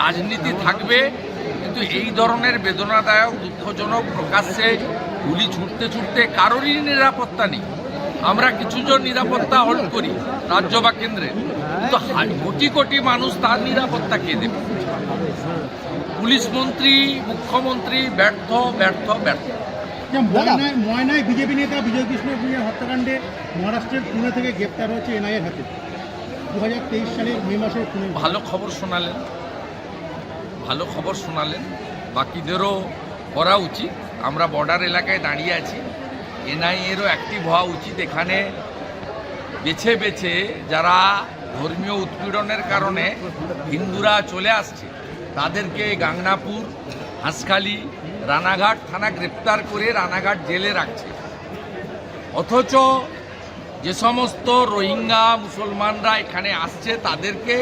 রাজনীতি থাকবে কিন্তু এই ধরনের বেদনাদায়ক দুঃখজনক প্রকাশ্যে গুলি ছুটতে ছুটতে কারোরই নিরাপত্তা নেই। আমরা কিছুজন নিরাপত্তা হোল্ড করি রাজ্য বা কেন্দ্রে কিন্তু কোটি কোটি মানুষ তার নিরাপত্তা কে দেবে? পুলিশ মন্ত্রী মুখ্যমন্ত্রী ব্যর্থ ব্যর্থ ব্যর্থ। ময়নায় বিজেপি নেতা বিজয় কৃষ্ণ হত্যাকাণ্ডে মহারাষ্ট্রের পুনে থেকে গ্রেপ্তার হয়েছে এনআইএর হাতে। দু হাজার তেইশ সালের মে মাসের পুনে। ভালো খবর শোনালেন। ভালো খবর শোনালেন। বাকিদেরও করা উচিত। আমরা বর্ডার এলাকায় দাঁড়িয়ে আছি। এনআইএরও অ্যাক্টিভ হওয়া উচিত। এখানে বেছে বেছে যারা ধর্মীয় উৎপীড়নের কারণে হিন্দুরা চলে আসছে, তাদেরকে গাংনাপুর, হাঁসখালি, রানাঘাট থানা গ্রেপ্তার করে রানাঘাট জেলে রাখছে। অথচ যে সমস্ত রোহিঙ্গা মুসলমানরা এখানে আসছে, তাদেরকে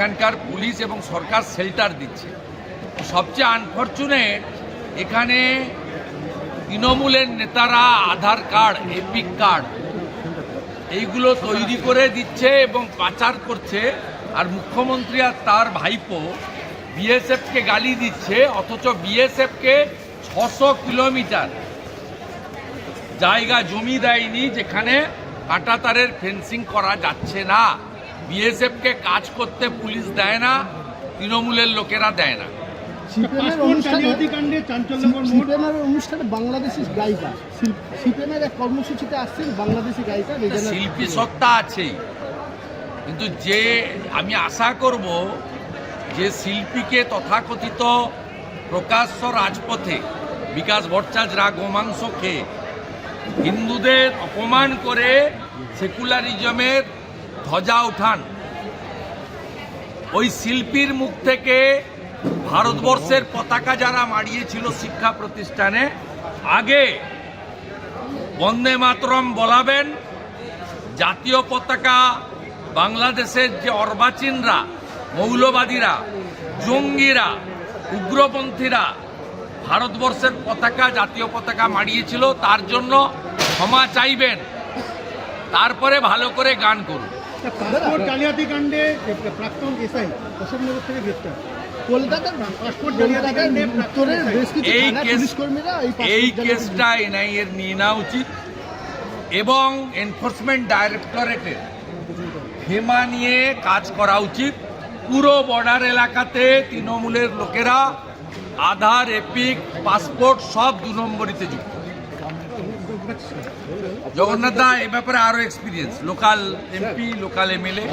এখানকার পুলিশ এবং সরকার শেল্টার দিচ্ছে। সবচেয়ে আনফর্চুনেট এখানে তৃণমূলের নেতারা আধার কার্ড এপিক কার্ড এইগুলো তৈরি করে দিচ্ছে এবং পাচার করছে। আর মুখ্যমন্ত্রী আর তার ভাইপো বিএসএফকে গালি দিচ্ছে, অথচ বিএসএফকে ছশো কিলোমিটার জায়গা জমি দেয়নি যেখানে কাঁটাতারের ফেন্সিং করা যাচ্ছে না। বিএসএফকে কাজ করতে পুলিশ দেয় না তৃণমূলের লোকেরা দেয় না। অনুষ্ঠানে জালিয়াতি কাণ্ডে চাঞ্চল্যকর মোড়। সিপিএমের অনুষ্ঠানে বাংলাদেশি গায়িকা সিপিএমের এক কর্মসূচিতে আসছেন বাংলাদেশি গায়িকা রেজানা শিল্পী সত্তা আছেই কিন্তু যে আমি আশা করব যে শিল্পীকে তথাকথিত প্রকাশ্য রাজপথে বিকাশ ভট্টাচার্যরা গোমাংস খেয়ে হিন্দুদের অপমান করে সেকুলারিজমের ধ্বজা উঠান। ওই শিল্পীর মুখ থেকে ভারতবর্ষের পতাকা যারা মারিয়েছিল শিক্ষা প্রতিষ্ঠানে, আগে বন্দে মাতরম বলাবেন, জাতীয় পতাকা বাংলাদেশের যে অর্বাচীনরা, মৌলবাদীরা, জঙ্গিরা, উগ্রপন্থীরা ভারতবর্ষের পতাকা, জাতীয় পতাকা মারিয়েছিল তার জন্য ক্ষমা চাইবেন। তারপরে ভালো করে গান করুন। পাসপোর্ট জালিয়াতি কাণ্ডে প্রাক্তন এসআই অশোকনগর থেকে গ্রেপ্তার। এই কেসটা এনআইএর নিয়ে নেওয়া উচিত। এবং এনফোর্সমেন্ট ডাইরেক্টরেটের হেমা নিয়ে কাজ করা উচিত। পুরো বর্ডার এলাকাতে তৃণমূলের লোকেরা আধার এপিক পাসপোর্ট সব দু নম্বরিতে যুক্ত। জগন্নাথ দা, এ ব্যাপারে আরও experience local MP local MLA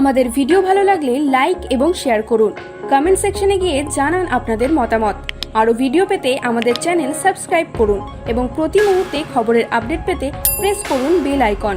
আমাদের ভিডিও ভালো লাগলে লাইক এবং শেয়ার করুন। কমেন্ট সেকশনে গিয়ে জানান আপনাদের মতামত। আরও ভিডিও পেতে আমাদের চ্যানেল সাবস্ক্রাইব করুন এবং প্রতি মুহূর্তে খবরের আপডেট পেতে প্রেস করুন বেল আইকন